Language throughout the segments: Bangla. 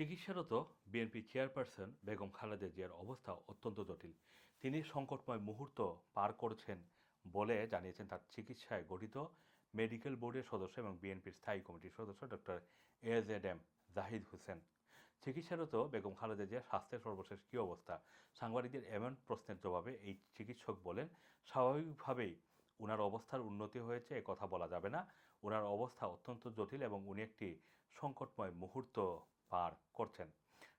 চিকিৎসারত বিএনপি চেয়ারপারসন বেগম খালেদা জিয়ার অবস্থা অত্যন্ত জটিল। তিনি সংকটময় মুহূর্ত পার করছেন বলে জানিয়েছেন তার চিকিৎসায় গঠিত মেডিকেল বোর্ডের সদস্য এবং বিএনপির স্থায়ী কমিটির সদস্য doctor AZ M Zahid Hossain. চিকিৎসারত Begum Khaleda জিয়ার স্বাস্থ্যের সর্বশেষ কী অবস্থা? সাংবাদিকদের এমন প্রশ্নের জবাবে এই চিকিৎসক বলেন, স্বাভাবিকভাবেই উনার অবস্থার উন্নতি হয়েছে, এ কথা বলা যাবে না। উনার অবস্থা অত্যন্ত জটিল এবং উনি একটি সংকটময় মুহূর্ত পার করছেন।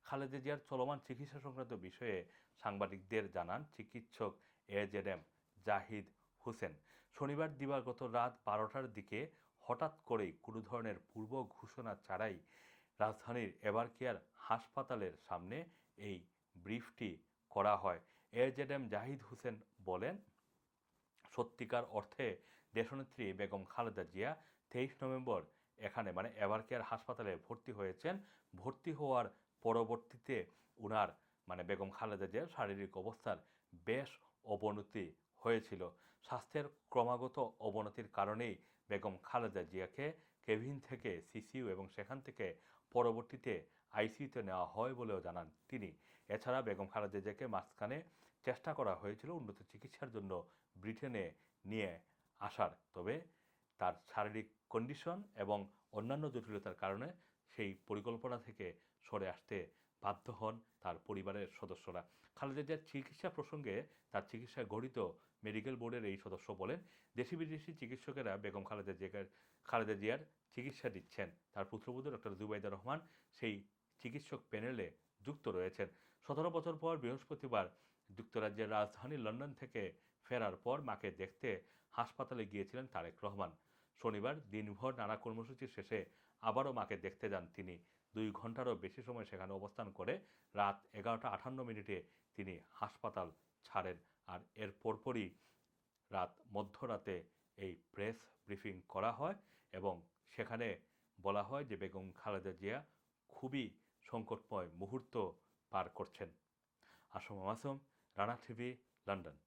খালেদা জিয়ার চলমান চিকিৎসা সংক্রান্ত বিষয়ে সাংবাদিকদের জানান চিকিৎসক এজেড এম জাহিদ হোসেন। শনিবার দিবাগত রাত বারোটার দিকে হঠাৎ করেই কোনো ধরনের পূর্ব ঘোষণা ছাড়াই রাজধানীর এভারকেয়ার হাসপাতালের সামনে এই ব্রিফটি করা হয়। এজেড এম জাহিদ হোসেন বলেন সত্যিকার অর্থে দেশনেত্রী বেগম খালেদা জিয়া তেইশ নভেম্বর এখানে মানে এভারকেয়ার হাসপাতালে ভর্তি হয়েছেন। ভর্তি হওয়ার পরবর্তীতে উনার মানে বেগম খালেদা জিয়ার শারীরিক অবস্থার বেশ অবনতি হয়েছিল। স্বাস্থ্যের ক্রমাগত অবনতির কারণেই বেগম খালেদা জিয়াকে কেভিন থেকে সিসিইউ এবং সেখান থেকে পরবর্তীতে আইসিইউতে নেওয়া হয় বলেও জানান তিনি। এছাড়া বেগম খালেদা জেজেকে মাঝখানে চেষ্টা করা হয়েছিল উন্নত চিকিৎসার জন্য ব্রিটেনে নিয়ে আসার। তবে তার শারীরিক কন্ডিশন এবং অন্যান্য জটিলতার কারণে সেই পরিকল্পনা থেকে সরে আসতে বাধ্য হন তার পরিবারের সদস্যরা। খালেদা জিয়ার চিকিৎসা প্রসঙ্গে তার চিকিৎসায় গঠিত মেডিকেল বোর্ডের এই সদস্য বলেন, দেশি বিদেশি চিকিৎসকেরা বেগম খালেদা জিয়ার খালেদা জিয়ার চিকিৎসা দিচ্ছেন। তার পুত্রবধূ ডক্টর জুবাইদা রহমান সেই চিকিৎসক প্যানেলে যুক্ত রয়েছেন। সতেরো বছর পর বৃহস্পতিবার যুক্তরাজ্যের রাজধানী লন্ডন থেকে ফেরার পর মাকে দেখতে হাসপাতালে গিয়েছিলেন তারেক রহমান। শনিবার দিনভর নানা কর্মসূচি শেষে আবারও মাকে দেখতে যান তিনি। দুই ঘন্টারও বেশি সময় সেখানে অবস্থান করে রাত এগারোটা আটান্ন মিনিটে তিনি হাসপাতাল ছাড়েন আর এর পরপরই রাত মধ্যরাতে এই প্রেস ব্রিফিং করা হয় এবং সেখানে বলা হয় যে বেগম খালেদা জিয়া খুবই সংকটময় মুহূর্ত পার করছেন। Assam Masum Rana TV, London.